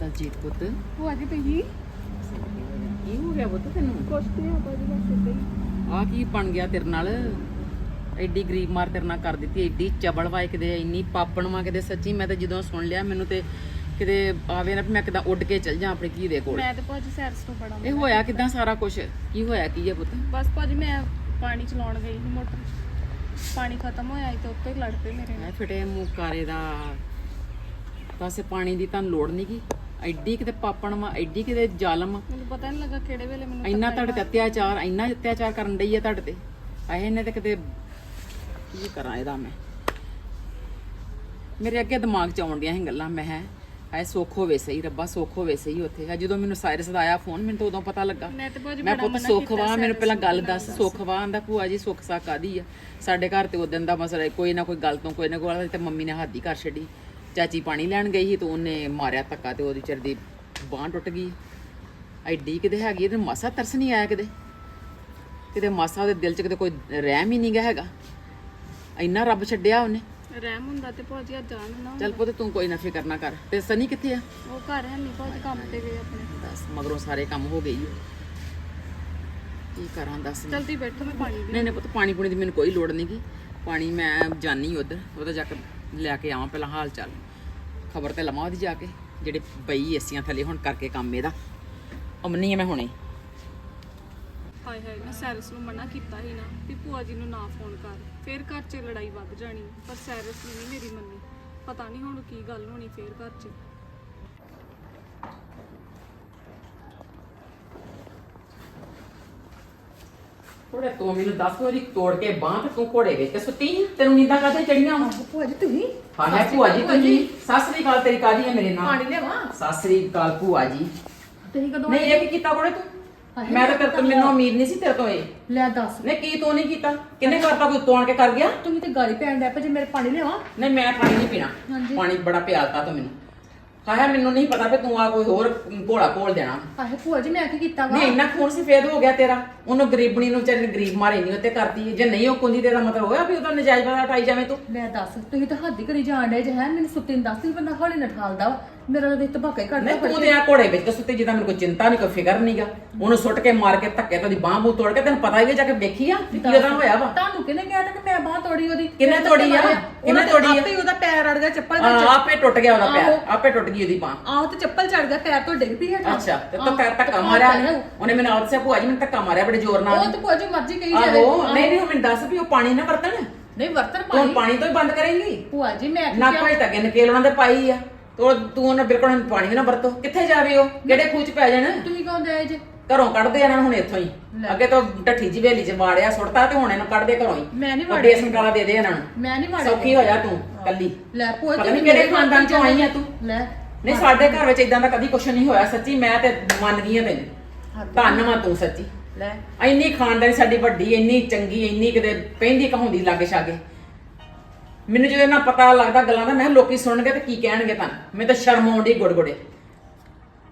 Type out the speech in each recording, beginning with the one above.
ਦਲਜੀਤ ਪੁੱਤ? ਭੂਆ ਜੀ ਤੁਸੀਂ ਕੀ ਹੋ ਗਿਆ ਪੁੱਤ ਤੈਨੂੰ? ਕੁਛ ਨਹੀਂ ਆਪਾਂ ਜੀ ਬਸ ਏਦਾਂ ਹੀ। ਆ ਕੀ ਬਣ ਗਿਆ ਤੇਰੇ ਨਾਲ? ਐਡੀ ਗਰੀਬ ਮਾਰ ਤੇਰੇ ਨਾਲ ਕਰ ਦਿੱਤੀ ਐਡੀ ਚਬਲ ਵਾਏ ਕਿਤੇ ਇੰਨੀ ਪਾਪਣ ਵਾ ਕਿਤੇ ਸੱਚੀ ਮੈਂ ਤਾਂ ਜਦੋਂ ਸੁਣ ਲਿਆ ਮੈਨੂੰ ਤੇ ਕਿਤੇ ਆਵੇ ਨਾ ਵੀ ਮੈਂ ਕਿਦਾਂ ਉੱਡ ਕੇ ਚੱਲ ਜਾ ਆਪਣੇ ਕੀ ਦੇ ਕੋਲ। ਮੈਂ ਤੇ ਭਾਜੀ ਸੈਰਸ ਤੋਂ ਬੜਾ ਇਹ ਹੋਇਆ ਕਿਦਾਂ ਸਾਰਾ ਕੁਝ ਕੀ ਹੋਇਆ ਕੀ ਹੈ ਪੁੱਤ? ਬਸ ਭਾਜੀ ਮੈਂ ਪਾਣੀ ਚਲਾਉਣ ਗਈ ਸੀ ਮੋਟਰ ਪਾਣੀ ਖਤਮ ਹੋਇਆ ਤੇ ਉੱਤੇ ਹੀ ਲੜ ਪਏ ਮੇਰੇ ਨਾਲ। ਫਿਟੇ ਮੂੰਹ ਕਾਰੇ ਦਾ। ਪਾਸੇ ਪਾਣੀ ਦੀ ਤਾਂ ਲੋੜ ਨਹੀਂ ਗੀ। ਐਡੀ ਕਿਤੇ ਪਾਪਣ ਵਾ ਐਡੀ ਕਿਤੇ ਜ਼ਾਲਮ। ਮੈਨੂੰ ਪਤਾ ਨਹੀਂ ਲੱਗਾ ਕਿਹੜੇ ਵੇਲੇ ਮੈਨੂੰ ਇੰਨਾ ਤੁਹਾਡੇ ਤੇ ਅਤਿਆਚਾਰ ਇੰਨਾ ਅਤਿਆਚਾਰ ਕਰਨ ਡਈ ਆ ਤੁਹਾਡੇ ਤੇ। ਆਏ ਇਹਨੇ ਤੇ ਕਿਤੇ ਕੀ ਕਰਾਂ ਇਹਦਾ ਮੈਂ। ਮੇਰੇ ਅੱਗੇ ਦਿਮਾਗ ਚ ਆਉਣ ਡੀਆਂ ਸੀ ਗੱਲਾਂ ਮੈਂ ਹੈ ਐ ਸੁੱਖ ਹੋਵੇ ਸਹੀ ਰੱਬਾ ਸੁੱਖ ਹੋਵੇ ਸਹੀ ਉੱਥੇ। ਆ ਜਦੋਂ ਮੈਨੂੰ ਸਾਇਰਸ ਦਾ ਆਇਆ ਫੋਨ ਮੈਨੂੰ ਤਾਂ ਉਦੋਂ ਪਤਾ ਲੱਗਾ। ਮੈਂ ਪੁੱਤ ਸੁੱਖ ਵਾ ਮੈਨੂੰ ਪਹਿਲਾਂ ਗੱਲ ਦੱਸ ਸੁੱਖ ਵਾ ਆਂਦਾ ਭੂਆ ਜੀ ਸੁੱਖ ਸਾ ਕਾਦੀ ਆ? ਸਾਡੇ ਘਰ ਤੇ ਉਦੋਂ ਦਾ ਮਸਲਾ ਕੋਈ ਨਾ ਕੋਈ ਗੱਲ ਤੋਂ ਕੋਈ ਨਾ ਕੋਈ ਤੇ ਮੰਮੀ ਨੇ ਹੱਥ ਹੀ ਕਰ ਛੱਡੀ। ਚਾਚੀ ਪਾਣੀ ਲੈਣ ਗਈ ਸੀ ਤੇ ਉਹਨੇ ਮਾਰਿਆ ਧੱਕਾ ਤੇ ਉਹਦੀ ਚਿਰ ਦੀ ਬਾਂਹ ਟੁੱਟ ਗਈ। ਐਡੀ ਕਿਤੇ ਹੈਗੀ ਇਹਦੇ ਮਾਸਾ ਤਰਸ ਨਹੀਂ ਆਇਆ ਕਿਤੇ। ਕਿਤੇ ਮਾਸਾ ਉਹਦੇ ਦਿਲ 'ਚ ਕਿਤੇ ਕੋਈ ਰਹਿਮ ਹੀ ਨਹੀਂ ਗਾ ਹੈਗਾ। ਇੰਨਾ ਰੱਬ ਛੱਡਿਆ ਉਹਨੇ। ਰਹਿਮ ਹੁੰਦਾ ਤੇ ਭਾਜੀ ਆ ਜਾਣ ਨਾ ਚੱਲ ਪੁੱਤ ਤੂੰ ਕੋਈ ਨਾ ਫਿਕਰ ਨਾ ਕਰ। ਤੇ ਸਨੀ ਕਿੱਥੇ ਆ? ਉਹ ਘਰ ਹੈ ਨਹੀਂ ਭਾਜੀ ਕੰਮ ਤੇ ਗਏ ਆਪਣੇ। ਦੱਸ ਮਗਰੋਂ ਸਾਰੇ ਕੰਮ ਹੋ ਗਏ ਓ। ਕੀ ਕਰਾਂ ਦੱਸ ਮੈਂ। ਜਲਦੀ ਬੈਠੋ ਮੈਂ ਪਾਣੀ ਨਹੀਂ ਨਹੀਂ ਪੁੱਤ ਪਾਣੀ ਪੂਣੀ ਦੀ ਮੈਨੂੰ ਕੋਈ ਲੋੜ ਨਹੀਂਗੀ ਪਾਣੀ ਮੈਂ ਜਾਣੀ ਉਧਰ ਉਹਦਾ ਜਾ ਕੇ ਲੈ ਕੇ ਆਵਾਂ, ਪਹਿਲਾਂ ਹਾਲ ਚਾਲ। ਖਬਰ ਤੇ ਲਵਾਂ ਉਹਦੀ ਜਾ ਕੇ, ਜਿਹੜੇ ਬਈ ਏਸੀਆਂ ਥੱਲੇ ਹੁਣ ਕਰਕੇ ਕੰਮ ਇਹਦਾ। ਅਮਨੀ ਆ ਮੈਂ ਹੁਣੇ। ਹਾਏ ਹਾਏ, ਮੈਂ ਸੈਰਸ ਨੂੰ ਮਨਾ ਕੀਤਾ ਸੀ ਨਾ ਵੀ ਭੂਆ ਜੀ ਨੂੰ ਨਾ ਫੋਨ ਕਰ। ਫੇਰ ਘਰ 'ਚ ਲੜਾਈ ਵੱਧ ਜਾਣੀ, ਪਰ ਸੈਰਸ ਨੇ ਨਹੀਂ ਮੇਰੀ ਮੰਨੀ। ਪਤਾ ਨਹੀਂ ਹੁਣ ਕੀ ਗੱਲ ਹੋਣੀ ਫੇਰ ਘਰ 'ਚ। ਥੋੜੇ ਤੂੰ ਮੈਨੂੰ ਦੱਸ ਉਹਦੀ ਤੋੜ ਕੇ ਬਾਂਹ ਤੇ ਤੂੰ ਘੋੜੇ ਵਿੱਚ ਤੇ ਸੁੱਤੀ ਆਂ? ਤੈਨੂੰ ਨੀਂਦਾਂ ਕਾਹਦੇ ਚੜੀਆਂ ਵਾ? ਭੂਆ ਜੀ ਤੁਸੀਂ? ਹਾਂ ਹੈ ਭੂਆ ਜੀ ਤੁਸੀਂ? ਸਤਿ ਸ੍ਰੀ ਅਕਾਲ ਤੇਰੀ ਕਾਦੀ ਹੈ ਮੇਰੇ ਨਾਲ? ਪਾਣੀ ਲਿਆਵਾਂ? ਸਤਿ ਸ੍ਰੀ ਅਕਾਲ ਭੂਆ ਜੀ। ਤੁਸੀਂ ਕਦੋਂ ਨਹੀਂ ਇਹ ਕੀ ਕੀਤਾ ਕੋੜੇ ਤੂੰ? ਮੈਂ ਤਾਂ ਤੇਰੇ ਤੋਂ ਮੈਨੂੰ ਉਮੀਦ ਨਹੀਂ ਸੀ ਤੇਰੇ ਤੋਂ ਇਹ। ਲੈ ਦੱਸ। ਨਹੀਂ ਕੀ ਤੂੰ ਨਹੀਂ ਕੀਤਾ? ਕਿੰਨੇ ਕਰਤਾ ਕੋਈ ਤੋੜ ਕੇ ਕਰ ਗਿਆ? ਤੁਸੀਂ ਤੇ ਗਾਲੀ ਪੈਣ ਡੈ ਪਏ ਜੇ ਮੇਰੇ ਪਾਣੀ ਲਿਆਵਾਂ। ਨਹੀਂ ਮੈਂ ਪਾਣੀ ਨਹੀਂ ਪੀਣਾ। ਹਾਂਜੀ। ਪਾਣੀ ਬੜਾ ਪਿਆਲਤਾ ਤੂੰ ਮੈਨੂੰ। ਹਾਇਆ ਮੈਨੂੰ ਨਹੀਂ ਪਤਾ ਵੀ ਤੂੰ ਆ ਕੋਈ ਹੋਰ ਘੋੜਾ ਘੋਲ ਦੇਣਾ। ਆਹੇ ਭੂਆ ਜੀ ਮੈਂ ਕੀ ਕੀਤਾ ਵਾ? ਨਹੀਂ ਇੰਨਾ ਖੂਨ ਸਫੇਦ ਹੋ ਗਿਆ ਤੇਰਾ। ਉਹਨੂੰ ਗਰੀਬਣੀ ਨੂੰ ਵਿਚਾਰੀ ਨੂੰ ਗਰੀਬ ਮਾਰੇ ਨਹੀਂ ਉੱਤੇ ਕਰਤੀ ਜੇ ਨਹੀਂ ਉਹ ਕੁੰਦੀ ਤੇਰਾ ਮਤਲਬ ਹੋਇਆ ਵੀ ਉਹਦਾ ਨਜਾਇਜ਼ ਵਾਲਾ ਉਠਾਈ ਜਾਵੇਂ ਤੂੰ? ਲੈ ਦੱਸ ਤੁਸੀਂ ਤਾਂ ਹੱਦ ਹੀ ਕਰੀ ਜਾਣ ਡੇ ਜੇ ਹੈ? ਮੈਨੂੰ ਸੁੱਤੀ ਨੂੰ ਦੱਸ ਬੰਦਾ ਹੌਲੀ ਨਾ ਠਾਲਦਾ ਵਾ। ਮੇਰਾ ਤਾਂ ਤਬਾਕਾ ਹੀ ਕੱਢਦਾ ਨਹੀਂ ਤੂੰ ਤੇ ਆ ਘੋੜੇ ਵਿੱਚ ਸੁੱਤੇ ਜਿੱਦਾਂ ਮੈਨੂੰ ਕੋਈ ਚਿੰਤਾ ਨਹੀਂ ਕੋਈ ਫਿਕਰ ਨਹੀਂਗਾ ਉਹਨੂੰ ਸੁੱਟ ਕੇ ਮਾਰ ਕੇ ਧੱਕੇ ਤੋਂ ਦੀ ਬਾਹ ਬੂ ਤੋੜ ਕੇ ਤੈਨੂੰ ਪਤਾ ਹੀ ਹੈ ਜਾ ਕੇ ਵੇਖੀ ਆ ਵੀ ਕੀ ਉਹਦਾ ਹੋਇਆ ਵਾ। ਤੁਹਾਨੂੰ ਕਿਹਨੇ ਕਿਹਾ ਤਾਂ ਕਿ ਮੈਂ ਬਾਹ ਤੋੜੀ ਉਹਦੀ? ਕਿਹਨੇ ਤੋੜੀ ਆ? ਕਿਹਨੇ ਤੋੜੀ ਆ? ਆਪੇ ਹੀ ਉਹਦਾ ਪੈਰ ਅੜ ਗਿਆ ਚੱਪਲ ਆ, ਵਿੱਚ ਆਪੇ ਟੁੱਟ ਗਿਆ ਉਹਦਾ ਆਹੋ। ਪੈਰ ਆਪੇ ਟੁੱਟ ਗਈ ਉਹਦੀ ਬਾਹ। ਆਹੋ ਤੇ ਚੱਪਲ ਚੜ ਗਿਆ ਪੈਰ ਤੋਂ ਡਿੱਗ ਪਈ ਹੈ ਅੱਛਾ ਤੇ ਤੂੰ ਪੈਰ ਧੱਕਾ ਮਾਰਿਆ ਉਹਨੇ? ਉਹਨੇ ਮੈਨੂੰ ਆਪ ਸੇ ਭੂਆ ਜੀ ਮੈਨੂੰ ਧੱਕਾ ਮਾਰਿਆ ਬੜੇ ਜ਼ੋਰ ਨਾਲ। ਉਹ ਤੇ ਜੀ ਮਰਜ਼ੀ ਕਹੀ ਜਾਵੇ। ਆਹੋ ਨਹੀਂ ਨਹੀਂ ਉਹ ਮੈਨੂੰ ਦੱਸ ਵੀ ਉਹ ਪਾਣੀ ਨਾ ਵਰਤਣ। ਨਹੀਂ ਵਰਤਨ ਤੂੰ ਪਾਣੀ। ਪਾਣੀ ਤੋਂ ਹੀ ਬੰਦ ਕਰੇਂਗੀ। ਭੂਆ ਜੀ ਮੈਂ ਨਾ? ਕੋਈ ਤੱਕੇ ਨਕੇਲ ਉਹਨਾਂ ਦੇ ਪਾਈ ਆ। ਤੂੰ ਤੂੰ ਉਹਨਾਂ ਬਿਲਕੁਲ ਹੁਣ ਪਾਣੀ ਵੀ ਨਾ ਵਰਤੋ। ਕਿੱਥੇ ਜਾਵੇ ਉਹ? ਕਿਹੜੇ ਖੂਹ ਚ ਪੈ ਜਾਣ? ਤੁਸੀਂ ਕਹੋ ਦੇ ਜੇ? ਘਰੋਂ ਕੱਢਦੇ ਇਹਨਾਂ ਨੂੰ ਹੁਣ ਇੱਥੋਂ ਹੀ। ਲੈ। ਅੱਗੇ ਤਾਂ ਢੱਠੀ ਜੀ ਵੇਲੀ ਚ ਵਾੜਿਆ ਸੁੱਟਤਾ ਤੇ ਹੁਣ ਇਹਨੂੰ ਕੱਢਦੇ ਘਰੋਂ ਹੀ। ਮੈਂ ਨਹੀਂ ਉਹ ਵਾੜਿਆ। ਬੇਸਨ ਕਾਲਾ ਦੇ ਦੇ ਇਹਨਾਂ ਨੂੰ। ਮੈਂ ਨਹੀਂ ਮਾੜਾ ਸੌਖੀ ਹੋ ਜਾ ਤੂੰ ਕੱਲੀ। ਲੈ ਭੂਆ ਪਤਾ ਕਿਹੜੇ ਖਾਨਦਾਨ ਚੋਂ ਆਈ ਆ ਤੂੰ? ਲੈ ਨਹੀਂ ਸਾਡੇ ਘਰ ਵਿੱਚ ਇਦਾਂ ਦਾ ਕਦੀ ਕੁਛ ਨਹੀਂ ਹੋਇਆ ਸੱਚੀ ਮੈਂ ਤੇ ਮੰਨ ਗਈ ਆ ਤੈਨੂੰ। ਧੰਨਵਾਦ ਤੂੰ ਸੱਚੀ। ਲੈ। ਇੰਨੀ ਖਾਨਦਾਨੀ ਸਾਡੀ ਵੱਡੀ ਇੰਨੀ ਚੰਗੀ ਇੰਨੀ ਕਿਤੇ ਪੈਂਦੀ ਕਹਾਉਂਦੀ ਲਾਗੇ ਛਾਗੇ ਮੈਨੂੰ ਜਦੋਂ ਇਹਨਾਂ ਪਤਾ ਲੱਗਦਾ ਗੱਲਾਂ ਦਾ ਮੈਂ ਕਿਹਾ ਲੋਕੀ ਸੁਣਨਗੇ ਤੇ ਕੀ ਕਹਿਣਗੇ ਤਾਂ। ਮੈਨੂੰ ਤਾਂ ਸ਼ਰਮ ਆਉਂਦੀ ਗੁੜਗੁੜੇ।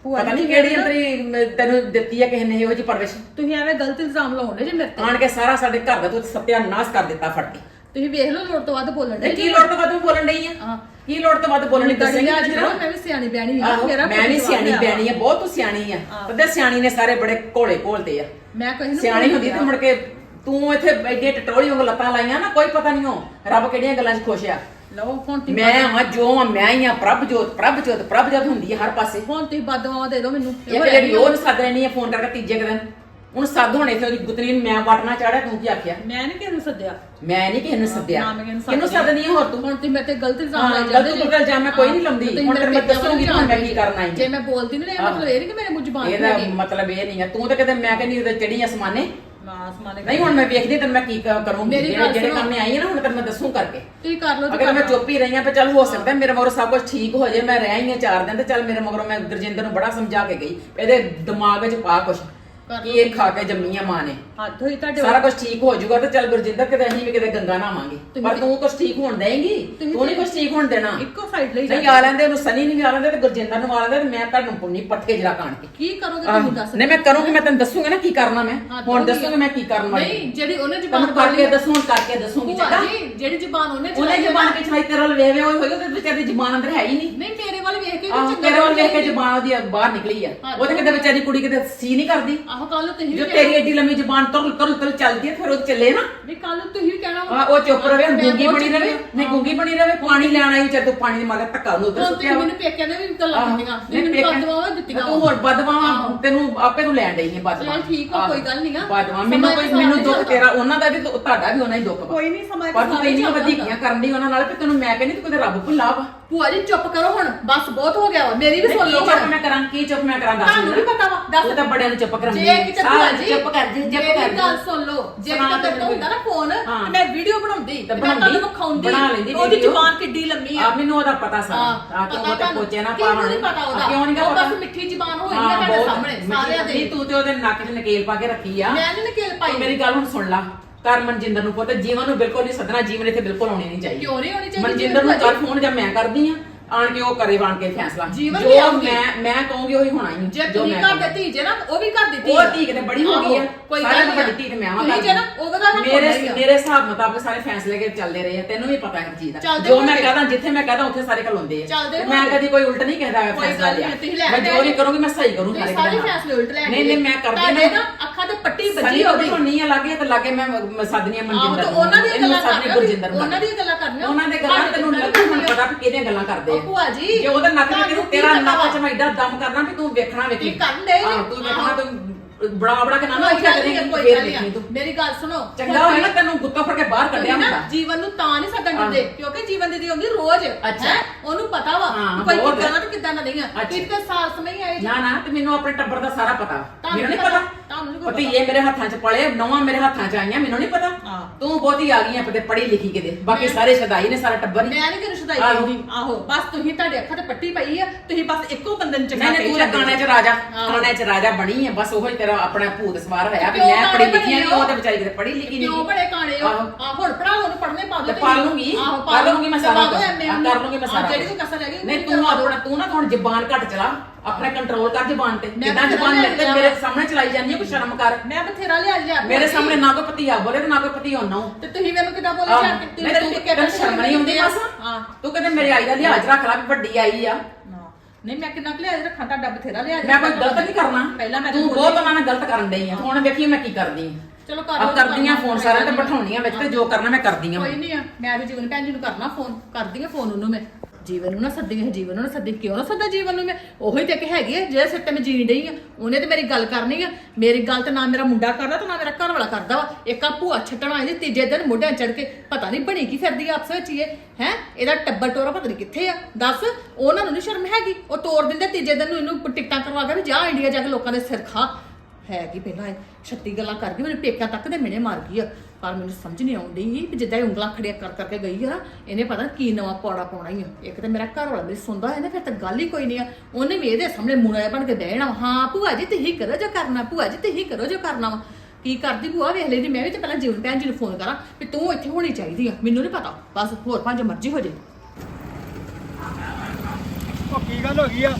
ਭੂਆ ਪਤਾ ਨਹੀਂ ਕਿਹੜੀ ਅੰਤਰੀ ਮ- ਤੈਨੂੰ ਦਿੱਤੀ ਹੈ ਕਿਸੇ ਨੇ ਇਹੋ ਜਿਹੀ ਪਰਵਿਸ਼ ਤੁਸੀਂ ਐਵੇਂ ਗਲਤ ਇਲਜ਼ਾਮ ਲਾਉਂਦੇ ਜੇ ਮੇਰੇ ਤੇ। ਆਣ ਕੇ ਸਾਰਾ ਸਾਡੇ ਘਰ ਦਾ ਤੂੰ ਸਤਿਆਨਾਸ਼ ਕਰ ਦਿੱਤਾ ਫੜ ਕੇ। ਤੁਸੀਂ ਵੇਖ ਲਓ ਲੋੜ ਤੋਂ ਵੱਧ ਬੋਲਣ ਤੇ ਦੇ ਕੀ ਲੋੜ ਤੋਂ ਵੱਧ ਬੋਲਣ ਡਈ ਆ? ਹਾਂ। ਕੀ ਲੋੜ ਤੋਂ ਵੱਧ ਬੋਲਣ ਦੀ ਦੱਸੇਂਗੀ ਅੱਜ ਜਰਾ ਮੈਂ ਵੀ ਸਿਆਣੀ ਬਿਆਣੀ ਆ ਆਹੋ, ਮੇਰਾ ਮੈਂ ਵੀ ਸਿਆਣੀ ਬਿਆਣੀ ਆ ਬਹੁਤ ਤੂੰ ਸਿਆਣੀ ਆ। ਪਤਾ ਸਿਆਣੀ ਨੇ ਸਾਰੇ ਬੜੇ ਘੋਲੇ ਘੋਲਦੇ ਆ। ਮੈਂ ਨੂੰ ਸਿਆਣੀ ਹੁੰਦੀ ਤੇ ਮੁੜ ਕੇ ਤੂੰ ਇੱਥੇ ਐਡੇ ਟਟੋਲੀ ਵਾਂਗ ਲੱਤਾਂ ਲਾਈਆਂ ਨਾ ਕੋਈ ਪਤਾ ਨਹੀਂ ਹੋ ਰੱਬ ਕਿਹੜੀਆਂ ਗੱਲਾਂ 'ਚ ਖੁਸ਼ ਆ। ਲਓ ਹੁਣ ਤੁਸੀਂ ਮੈਂ ਆ ਜੋ ਆ ਮੈਂ ਹੀ ਆ ਪ੍ਰਭ ਜੋਤ ਪ੍ਰਭ ਜੋਤ ਪ੍ਰਭ ਜੋਤ ਹੁੰਦੀ ਹੈ ਹਰ ਪਾਸੇ। ਹੁਣ ਤੁਸੀਂ ਬਦਵਾ ਦੇ ਦਿਓ ਮੈਨੂੰ। ਇਹ ਜਿਹੜੀ ਉਹ ਸੱਦ ਲੈਣੀ ਆ ਫੋਨ ਕਰਕੇ ਤੀਜੇ ਕੁ ਦਿਨ। ਹੁਣ ਸੱਦ ਹੋਣੇ ਤੇ ਉਹਦੀ ਗੁੱਤਨੀ ਨੂੰ ਮੈਂ ਵਟਣਾ ਚਾੜਿਆ ਤੂੰ ਕੀ ਆਖਿਆ? ਮੈਂ ਨਹੀਂ ਕਿਸੇ ਨੂੰ ਸੱਦਿਆ। ਮੈਂ ਨਹੀਂ ਕਿਸੇ ਨੂੰ ਸੱਦਿਆ। ਨਾ ਮੈਂ ਕਿਸੇ ਨੂੰ ਕਿਹਨੂੰ ਸੱਦਿਆ। ਸੱਦਣੀ ਆ ਹੋਰ ਤੂੰ। ਹੁਣ ਤੁਸੀਂ ਮੇਰੇ ਤੇ ਗਲਤ ਇਲਜ਼ਾਮ ਹਾਂ, ਲਾਈ ਗਲਤ ਇਲਜ਼ਾਮ ਮੈਂ ਕੋਈ ਨਹੀਂ ਲਾਉਂਦੀ। ਤੁਸੀਂ ਹੁਣ ਮੇਰੇ ਮੈਂ ਪੇਕਿਆਂ ਦੱਸੂਗੀ ਹੁਣ ਮੈਂ ਕੀ ਕਰਨਾ ਹੈ। ਜੇ ਮੈਂ ਬੋਲਦੀ ਨਹੀਂ ਇਹ ਮਤਲਬ ਇਹ ਨਹੀਂ ਕਿ ਮੇਰੇ ਮੂੰਹ ਜ਼ਬਾਨ ਇਹਦਾ ਮਤਲਬ ਇਹ ਨਹੀਂ ਆ। ਤੂੰ ਤਾਂ ਕਿਤੇ ਮੈਂ ਕਹਿੰਦੀ ਉਹਦੇ ਚੜੀ ਅਸਮਾਨੇ ਮਾਸ ਨਹੀਂ ਹੁਣ ਮੈਂ ਵੇਖਦੀ ਤੈਨੂੰ ਮੈਂ ਕੀ ਕ- ਕਰੂੰਗੀ। ਮੇਰੀ ਜਿਹੜੇ ਗੱਲ ਜਿਹੜੇ ਸੁਣੋ। ਕੰਮ ਮੈਂ ਆਈ ਆ ਨਾ ਹੁਣ ਤੈਨੂੰ ਮੈਂ ਦੱਸੂ ਕਰਕੇ। ਤੁਸੀਂ ਕਰ ਲਓ ਤੇ ਅਗਰ ਮੈਂ ਲਓ। ਚੁੱਪ ਹੀ ਰਹੀ ਆ ਤੇ ਚੱਲ ਹੋ ਸਕਦਾ ਮੇਰੇ ਮਗਰੋਂ ਸਭ ਕੁਝ ਠੀਕ ਹੋ ਜਾਏ ਮੈਂ ਰਹਿ ਹੀ ਆ ਚਾਰ ਦਿਨ ਤੇ ਚੱਲ ਮੇਰੇ ਮਗਰੋਂ ਮੈਂ ਗੁਰਜਿੰਦਰ ਨੂੰ ਬੜਾ ਸਮਝਾ ਕੇ ਗਈ। ਇਹਦੇ ਦਿਮਾਗ ਵਿੱਚ ਪਾ ਕੁਛ। ਕਰ ਕਿ ਇਹ ਖਾ ਕੇ ਜੰਮੀ ਆ ਮਾਂ ਨੇ? ਹੱਥ ਹੋਈ ਤੁਹਾਡੇ ਸਾਰਾ ਕੁਝ ਠੀਕ ਹੋ ਜਾਊਗਾ ਤੇ ਚੱਲ ਗੁਰਜਿੰਦਰ ਕਿਤੇ ਅਸੀਂ ਵੀ ਕਿਤੇ ਗੰਗਾ ਨਾਵਾਂਗੇ ਪਰ ਤੂੰ ਕੁਝ ਠੀਕ ਹੋਣ ਦੇਂਗੀ? ਤੂੰ ਨਹੀਂ ਕੁਝ ਠੀਕ ਹੋਣ ਦੇਣਾ। ਇੱਕੋ ਸਾਈਡ ਲਈ ਨਹੀਂ ਆ ਲੈਂਦੇ ਉਹਨੂੰ ਸਨੀ ਨਹੀਂ ਆ ਲੈਂਦੇ ਤੇ ਗੁਰਜਿੰਦਰ ਨੂੰ ਆ ਲੈਂਦੇ ਤੇ ਮੈਂ ਤੁਹਾਨੂੰ ਪੁੰਨੀ ਪੱਠੇ ਜਰਾ ਕਾਣ ਕੇ। ਕੀ ਕਰੋਗੇ। ਤੁਸੀਂ ਦੱਸ ਨਹੀਂ ਮੈਂ ਕਰੂੰਗੀ ਮੈਂ ਤੈਨੂੰ ਦੱਸੂਗੀ ਨਾ ਕੀ ਕਰਨਾ ਮੈਂ। ਹੁਣ ਦੱਸੂਗੀ ਮੈਂ ਕੀ ਕਰਨ ਵਾਲੀ। ਨਹੀਂ ਜਿਹੜੀ ਉਹਨੇ ਜ਼ਬਾਨ ਕਰਕੇ ਦੱਸੂ ਹੁਣ ਕਰਕੇ ਦੱਸੂਗੀ ਚੰਗਾ। ਜਿਹੜੀ ਜ਼ਬਾਨ ਉਹਨੇ ਉਹਨੇ ਜ਼ਬਾਨ ਚਲਾਈ ਤੇਰੇ ਵੱਲ ਵੇ ਵੇ ਹੋਈ ਹੋਈ ਉਹਦੇ ਵਿਚਾਰੇ ਜ਼ਬਾਨ ਅੰਦਰ ਹੈ ਹੀ ਨਹੀਂ ਵੇਖ ਕੇ ਆਹ ਤੇਰੇ ਵੱਲ ਵੇਖ ਕੇ ਜ਼ਬਾਨ ਉਹਦੀ ਬਾਹਰ ਨਿਕਲੀ ਆ। ਹਾਂ, ਉਹ ਤੇ ਕਿਤੇ ਵਿਚਾਰੀ ਕੁੜੀ ਕਿਤੇ ਸੀ ਨਹੀਂ ਕਰਦੀ। ਆਹੋ ਕੱਲ ਨੂੰ ਤੁਸੀਂ ਵੀ ਜੋ ਕਹਿਣਾ- ਤੇਰੀ ਏਡੀ ਲੰਮੀ ਜ਼ਬਾਨ ਚੱਲਦੀ ਹੈ ਫਿਰ ਉਹ ਚੱਲੇ ਨਾ। ਵੀ ਕੱਲ ਨੂੰ ਤੁਸੀਂ ਵੀ ਕਹਿਣਾ ਵਾ। ਆ ਉਹ ਚੁੱਪ ਰਵੇ ਮੈਂ ਗੁੰਗੀ ਬਹੁਤ ਬਣੀ ਰਵੇ। ਚੁੱਪ ਨਹੀਂ ਗੁੰਗੀ ਬਣੀ ਰਵੇ ਪਾਣੀ ਲੈਣ ਆਈ ਤੂੰ ਪਾਣੀ ਦੇ ਮਗਰ ਧੱਕਾ ਉਹਨੂੰ ਉੱਧਰ ਹੁਣ ਸੁੱਟਿਆ ਵਾ। ਮੈਨੂੰ ਪੇਕਿਆਂ ਦੇ ਵੀ ਗੱਲਾਂ ਆਹੋ, ਦਿੱਤੀਆਂ। ਨਹੀਂ ਮੈਨੂੰ ਪੇਕਿਆਂ- ਬਦਵਾਵਾਂ ਦਿੱਤੀਆਂ ਤੂੰ ਹੋਰ ਬਦਵਾਵਾਂ ਆਹੋ। ਤੈਨੂੰ ਆਪੇ ਨੂੰ ਲੈਣ ਡਈ ਹੈ ਚੱਲ ਠੀਕ ਆ, ਕੋਈ ਗੱਲ ਨੀ। ਬਦਵਾਵਾਂ ਮੈਨੂੰ ਕੋਈ ਦੁੱਖ। ਤੇਰਾ ਉਹਨਾਂ ਦਾ ਵੀ ਤੇ ਤੁਹਾਡਾ ਵੀ ਉਹਨਾਂ ਹੀ ਦੁੱਖ ਵਾ। ਕੋਈ ਨਹੀਂ ਸਮਾਂ ਪਰ ਤੂੰ ਤੇ ਇੰਨੀਆਂ। ਵਧੀਕੀਆਂ ਕਰਨ ਦੀ ਉਹਨਾਂ ਨਾਲ ਕਿ ਤੈਨੂੰ ਮੈਂ ਕਹਿੰਦੀ ਤੂੰ ਕਿਤੇ ਰੱਬ ਭੁੱਲਾ ਵਾ। ਭੂਆ ਜੀ ਚੁੱਪ ਕਰੋ ਹੁਣ। ਬਸ ਬਹੁਤ ਹੋ ਗਿਆ ਵਾ। ਮੇਰੀ ਵੀ ਸੁਣ ਲਓ ਚੁੱਪ ਹੁਣ। ਮੈਂ ਕਰਾਂ ਕੀ ਚੁੱਪ ਮੈਂ ਕਰਾਂ ਦੱਸ ਤੁਹਾਨੂੰ। ਵੀ ਪਤਾ ਵਾ। ਦੱਸ ਤੂੰ ਬੜਿਆਂ ਨੂੰ ਚੁੱਪ ਕਰਾਉਂਦੀ ਜੇ ਕਿਤੇ ਭੂਆ ਸਾਰੇ ਜੀ ਚੁੱਪ ਕਰ ਜੀ ਚੁੱਪ ਮੇਰੀ ਕਰ ਗੱਲ ਸੁਣ ਲਓ। ਜੇ ਕਿਤੇ ਤੇਰੇ ਹੁੰਦਾ ਨਾ ਫੋਨ। ਤੇ ਮੈਂ ਵੀਡੀਓ ਬਣਾਉਂਦੀ ਤਾਂ ਮੈਂ ਤੁਹਾਨੂੰ ਵਿਖਾਉਂਦੀ। ਬਣਾ ਲੈਂਦੀ ਉਹਦੀ। ਜ਼ੁਬਾਨ ਕਿੱਡੀ ਲੰਮੀ ਆ। ਮੈਨੂੰ ਉਹਦਾ ਪਤਾ ਸਾਰਾ। ਆ ਤੂੰ ਤੇ। ਪੋਚੇ ਨਾ ਪਾ ਹੁਣ। ਕਿਉਂ ਨਹੀਂ ਉਹ ਪਤਾ? ਬਸ ਮਿੱਠੀ ਜ਼ੁਬਾਨ ਹੋਈ ਹਾਂ, ਆ ਤੁਹਾਡੇ ਸਾਹਮਣੇ, ਸਾਰਿਆਂ ਦੇ। ਤੂੰ ਤੇ ਉਹਦੇ ਨੱਕ 'ਚ ਨਕੇਲ ਪਾ ਕੇ ਰੱਖੀ ਆ। ਮੈਂ ਨਹੀਂ ਨਕੇਲ ਪਾਈ। ਮੇਰੀ ਗੱਲ ਹੁਣ ਸੁਣ ਲਾ। ਕਰ ਮਨਜਿੰਦਰ ਨੂੰ ਪੁੱਤ ਜੀਵਨ ਨੂੰ ਬਿਲਕੁਲ ਨਹੀਂ ਸੱਦਣਾ ਜੀਵਨ ਇੱਥੇ ਬਿਲਕੁਲ ਆਉਣੀ ਨਹੀਂ ਚਾਹੀਦੀ। ਕਿਉਂ ਨਹੀਂ ਹੋਣੀ ਚਾਹੀਦੀ? ਮਨਜਿੰਦਰ ਨੂੰ ਕਰ ਫੋਨ ਜਾਂ ਮੈਂ ਕਰਦੀ ਆ ਆਣ ਕੇ ਉਹ ਕਰੇ ਬਣ ਕੇ ਫੈਸਲਾ। ਜੀਵਨ ਜੋ। ਮੈਂ ਮੈਂ ਕਹੂੰਗੀ ਉਹੀ ਹੋਣਾ ਹੀ। ਜੇ ਤੁਸੀਂ ਘਰ। ਦੇ ਧੀ ਜੇ ਨਾ ਉਹ ਵੀ ਘਰ ਦੀ ਧੀ ਉਹ ਧੀ ਕਿਤੇ ਬੜੀ ਹੋ ਗਈ ਆ। ਕੋਈ ਗੱਲ ਤੋਂ ਨੀ ਵੱਡੀ ਧੀ ਤੇ ਮੈਂ ਆਵਾਂ ਤੁਸੀਂ ਜੇ ਨਾ ਉਹਦਾ ਤਾਂ ਮੇਰੇ। ਮੇਰੇ ਹਿਸਾਬ ਮੁਤਾਬਕ ਸਾਰੇ ਫੈਸਲੇ ਕੇ ਚੱਲਦੇ ਰਹੇ ਆ ਤੈਨੂੰ ਵੀ ਪਤਾ ਹੈ ਚੀਜ਼ ਦਾ। ਚੱਲਦੇ ਜੋ ਮੈਂ ਹੋਣਗੇ। ਕਹਦਾ ਜਿੱਥੇ ਮੈਂ ਕਹਦਾ ਉੱਥੇ ਸਾਰੇ ਖਲੋਂਦੇ ਆ। ਚੱਲਦੇ ਮੈਂ ਹੋਣਗੇ। ਕਦੀ ਕੋਈ ਉਲਟ ਨਹੀਂ ਕਹਿੰਦਾ ਕੋਈ ਫੈਸਲਾ ਗੱਲ ਨੀ, ਲਿਆ। ਤੁਸੀਂ ਲੈ ਮੈਂ ਕੇ ਜੋ ਵੀ ਕਰੂੰਗੀ ਮੈਂ ਸਹੀ ਕਰੂੰ ਸਾਰੇ। ਫੈਸਲੇ ਉਲਟ ਲੈ ਨਹੀਂ ਨਹੀਂ ਮੈਂ ਕਰਦੀ ਤੁਹਾਡੇ ਨਾ ਅੱਖਾਂ ਪੱਟੀ ਵੱਜੀ ਉਹਦੀ ਹੋਦੀ ਹੁੰਨੀ ਆ ਲੱਗੇ ਤੇ ਲੱਗੇ ਮੈਂ ਮ- ਸੱਦਨੀ ਆ ਆਹੋ ਮਨਜਿੰਦਰ ਤੇ। ਉਹਨਾਂ ਦੀਆਂ ਗੱਲਾਂ ਕਰਨੀਆਂ ਗੁਰਜਿੰਦਰ ਉਹਨਾਂ ਦੀਆਂ ਗੱਲਾਂ ਕਰਨੀਆਂ ਉਹਨਾਂ ਦੇ ਗੱਲਾਂ ਤੈਨੂੰ ਲੱਗੂ ਹੁਣ ਪਤਾ ਵੀ ਕਿਹਦੀਆਂ ਗੱਲਾਂ ਕਰਦੇ ਉਹ ਭੂਆ ਜੀ, ਜੇ ਉਹਦਾ ਨੱਕ ਤੇ ਕੀ ਤੇਰਾ ਨੱਕ? ਚ ਮੈਂ ਏਡਾ ਦਮ ਕਰਨਾ ਵੀ ਤੂੰ ਵੇਖਣਾ ਵੇਖੀ ਕੀ ਜੀ? ਆਹ, ਤੂੰ ਵੇਖਣਾ। ਤੂੰ ਬੜਾ ਬੜਾ ਕਿ ਨਾ ਨਾ ਕਰੇਗੀ ਕੋਈ ਫੇਰ। ਵੇਖੀ ਤੂੰ ਮੇਰੀ ਗੱਲ ਸੁਣੋ ਚੰਗਾ ਹੋਇਆ ਨਾ ਤੈਨੂੰ ਗੁੱਤੋਂ ਫੜ ਕੇ ਬਾਹਰ ਕੱਢਿਆ ਹੁੰਦਾ ਜੀਵਨ ਨੂੰ ਤਾਂ ਨਹੀਂ ਸੱਦਣ ਦਿੰਦੇ ਕਿਉਂਕਿ ਜੀਵਨ ਦੀਦੀ ਆਉਂਦੀ ਰੋਜ਼ ਅੱਛਾ। ਹੈਂ? ਉਹਨੂੰ ਪਤਾ ਵਾ ਹਾਂ, ਕਿ ਕੋਈ। ਕਿੱਦਾਂ ਦਾ ਤੇ ਕਿੱਦਾਂ ਦਾ ਨਹੀਂ ਆ। ਕਿਤੇ ਸਾਲ ਸਮੇਂ ਹੀ ਆਏ। ਨਾ ਨਾ ਤੇ ਮੈਨੂੰ ਆਪਣੇ ਟੱਬਰ ਦਾ ਸਾਰਾ ਪਤਾ ਮੈਨੂੰ ਨਹੀਂ ਪਤਾ, ਤੁਹਾਨੂੰ ਨੀ ਕੋਈ ਪਤੀ ਇਹ ਮੇਰੇ ਹੱਥਾਂ 'ਚ ਪਲੇ ਨੌਵਾਂ ਮੇਰੇ ਹੱਥਾਂ 'ਚ ਆਈਆਂ ਮੈਨੂੰ ਨਹੀਂ ਪਤਾ। ਹਾਂ। ਤੂੰ ਬਹੁਤੀ ਆ ਗਈ ਆ ਪਤੇ ਪੜ੍ਹੀ ਲਿਖੀ ਕਿਤੇ। ਬਾਕੀ ਸਾਰੇ ਸ਼ਦਾਈ ਨੇ ਸਾਰਾ ਟੱਬਰ ਹੀ ਮੈਂ ਨਹੀਂ ਕਿਹਨੂੰ ਸ਼ਦਾਈ ਆਹੋ। ਆਹੋ ਬਸ ਤੁਸੀਂ ਤੁਹਾਡੇ ਅੱਖਾਂ ਤੇ ਪੱਟੀ ਪਈ ਆ ਤੁਸੀਂ ਬਸ ਇੱਕੋ ਬੰਦੇ ਨੂੰ ਚੰਗਾ ਨਹੀਂ ਨਹੀਂ ਤੂੰ ਤਾਂ ਕਾਣੇ 'ਚ ਰਾਜਾ। ਕਾਣੇ 'ਚ ਰਾਜਾ ਬਣੀ ਹੈ ਬਸ ਉਹੀ ਤੇਰਾ ਆਪਣਾ ਭੂਤ ਸਵਾਰ ਹੋਇਆ ਵੀ ਕਿਉਂ ਮੈਂ ਪੜ੍ਹੀ ਲਿਖੀ ਬਣੇ ਹੋ? ਉਹ ਤੇ ਵਿਚਾਰੀ ਕਿਤੇ ਪੜ੍ਹੀ ਲਿਖੀ ਨਹੀਂ ਕਿਉਂ ਬੜੇ ਕਾਣੇ ਹੋ। ਆਹੋ। ਆ ਹੁਣ ਪੜਾ ਉਹਨੂੰ ਪੜਨੇ ਪਾ ਦੋ ਤੇ ਪਾ ਲੂੰਗੀ ਕਰ ਲੂੰਗੀ ਮੈਂ ਸਾਰਾ ਕਰ ਲੂੰਗੀ ਮੈਂ ਸਾਰਾ ਜਿਹੜੀ ਕੁਛ। ਕੋਈ ਕਸਰ ਨਹੀਂ ਤੂੰ ਆਪਣਾ ਤੂੰ ਨਾ ਹੁਣ ਜ਼ਬਾਨ ਘੱਟ ਚਲਾ। ਆਪਣਾ ਕੰਟਰੋਲ ਕਰ ਜ਼ਬਾਨ ਤੇ। ਮੈਂ ਜਿੱਦਾਂ ਬਥੇਰਾ ਜ਼ਬਾਨ ਮੇਰੇ ਤੇ ਲਿਆ ਮੇਰੇ ਸਾਹਮਣੇ ਚਲਾਈ ਜਾਂਦੀ ਹੈ ਕੋਈ ਸ਼ਰਮ ਕਰ। ਮੈਂ ਬਥੇਰਾ ਲਿਆ ਲਿਆ ਮੇਰੇ ਸਾਹਮਣੇ ਨਾ ਕੋਈ ਪਤੀਆ ਬੋਲੇ ਤੇ ਨਾ ਕੋਈ ਪਤੀ ਹੋਣਾ ਤੇ ਤੁਸੀਂ ਮੈਨੂੰ ਕਿਦਾਂ ਬੋਲੇ ਆਹ, ਜਾ ਕੇ ਪੇਕੇ ਤੈਨੂੰ ਸ਼ਰਮ ਨਹੀਂ ਆਉਂਦੀ ਬਸ ਹਾਂ। ਤੂੰ ਕਹਿੰਦੇ ਮੇਰੇ ਆਈ ਦਾ ਲਿਹਾਜ਼ ਰੱਖ ਲੈ ਵੀ ਵੱਡੀ ਆਈ ਆ। ਨਾ। ਨਹੀਂ ਮੈਂ ਕਿੰਨਾ ਕੁ ਲਿਆ ਰੱਖਾਂ? ਤੁਹਾਡਾ ਬਥੇਰਾ ਲਿਆ ਮੈਂ ਕੋਈ ਗਲਤ ਨਹੀਂ ਕਰਨਾ। ਪਹਿਲਾਂ ਮੈਂ ਤੂੰ ਬਹੁਤ ਉਹਨਾਂ ਨਾਲ ਗਲਤ ਕਰਨ ਡਈ ਆ। ਹੁਣ ਵੇਖੀ ਮੈਂ ਕੀ ਕਰਦੀ ਆ। ਚਲੋ ਕਰ ਆ ਲਓ ਕਰਦੀਆਂ ਫੋਨ ਸਾਰਿਆਂ ਤੇ ਬਿਠਾਉਣੀਆਂ ਵਿੱਚ ਤੇ ਜੋ ਕਰਨਾ ਮੈਂ ਕਰਦੀ ਆ। ਕੋਈ ਨਹੀਂ ਆ। ਮੈਂ ਤੇ ਜੀਵਨ ਭੈਣ ਜੀ ਨੂੰ ਕਰਨਾ ਫੋਨ। ਕਰਦੀ ਆ ਫੋਨ ਉਹਨੂੰ ਮੈਂ। ਜੀਵਨ ਨੂੰ ਨਾ ਸੱਦੀ ਹੈ, ਜੀਵਨ ਨੂੰ ਨਾ ਸੱਦੀ ਕਿਉਂ ਨਾ ਸੱਦਾ ਜੀਵਨ ਨੂੰ ਮੈਂ? ਉਹੀ ਤੇ ਇੱਕ ਹੈਗੀ ਹੈ ਜਿਹੜੇ ਸਿਰ ਤੇ ਮੈਂ ਜੀਣ ਡਈ ਆ, ਉਹਨੇ ਤੇ ਮੇਰੀ ਗੱਲ ਕਰਨੀ ਆ। ਮੇਰੀ ਗੱਲ ਤੇ ਨਾ ਮੇਰਾ ਮੁੰਡਾ ਕਰਦਾ ਤੇ ਨਾ ਮੇਰਾ ਘਰ ਵਾਲਾ ਕਰਦਾ ਵਾ। ਇੱਕ ਆ ਭੂਆ ਛੱਟਣ ਆਈ ਦੀ ਤੀਜੇ ਦਿਨ ਮੋਢਿਆਂ ਚੜ ਕੇ ਪਤਾ ਨਹੀਂ ਬਣੀ ਕੀ ਫਿਰਦੀ ਆ ਆਪਸ ਵਿੱਚ ਹੀ ਇਹ। ਹੈ? ਇਹਦਾ ਟੱਬਰ ਟੋਰਾ ਪਤਾ ਨਹੀਂ ਕਿੱਥੇ ਆ। ਦੱਸ, ਉਹਨਾਂ ਨੂੰ ਨਹੀਂ ਸ਼ਰਮ ਹੈਗੀ? ਉਹ ਤੋੜ ਦਿੰਦੇ, ਤੀਜੇ ਦਿਨ ਨੂੰ ਇਹਨੂੰ ਟਿਕਟਾਂ ਕਰਵਾ ਕੇ ਵੀ ਜਾ ਇੰਡੀਆ ਜਾ ਕੇ ਲੋਕਾਂ ਦੇ ਸਿਰ ਖਾ। ਹੈ ਕਿ ਪਹਿਲਾਂ ਇਹ। ਛੱਤੀ ਗੱਲਾਂ ਕਰ ਗਈ ਮੇਰੇ ਪੇਕਿਆਂ ਤੱਕ ਦੇ ਮਿਹਣੇ ਮਾਰ ਗਈ ਆ। ਪਰ ਮੈਨੂੰ ਸਮਝ ਨਹੀਂ ਆਉਂਦੀ ਵੀ ਜਿੱਦਾਂ ਇਹ ਉਂਗਲਾਂ ਖੜੀਆਂ ਕਰ ਕਰਕੇ ਗਈ ਆ ਇਹਨੇ ਪਤਾ ਕੀ ਨਵਾਂ ਪੌੜਾ ਪਾਉਣਾ ਹੀ ਆ। ਇੱਕ ਤੇ ਮੇਰਾ ਘਰ ਵਾਲਾ ਵੀ ਸੁਣਦਾ ਹੈ ਨਾ ਫਿਰ ਤਾਂ ਗੱਲ ਹੀ ਕੋਈ ਨਹੀਂ ਆ। ਉਹਨੇ ਵੀ ਇਹਦੇ ਸਾਹਮਣੇ ਮੂਣਾ ਬਣ ਕੇ ਬਹਿਣਾ। ਹਾਂ ਭੂਆ ਜੀ ਤੁਸੀਂ ਕਰੋ ਜੋ ਕਰਨਾ ਭੂਆ ਜੀ ਤੁਸੀਂ ਕਰੋ ਜੋ ਕਰਨਾ ਵਾ। ਕੀ ਕਰਦੀ ਭੂਆ ਵੇਖ ਲੈਂਦੀ ਮੈਂ ਵੀ ਤੇ ਪਹਿਲਾਂ ਜੀਵਨ ਭੈਣ ਜੀ ਨੂੰ ਫੋਨ ਕਰਾਂ ਵੀ ਤੂੰ ਇੱਥੇ ਹੋਣੀ ਚਾਹੀਦੀ ਆ। ਮੈਨੂੰ ਨਹੀਂ ਪਤਾ। ਬਸ ਹੋਰ ਭਾਂਜ ਮਰਜ਼ੀ ਹੋ ਜੇ। ਉਹ ਕੀ ਗੱਲ ਹੋ ਗਈ ਆ?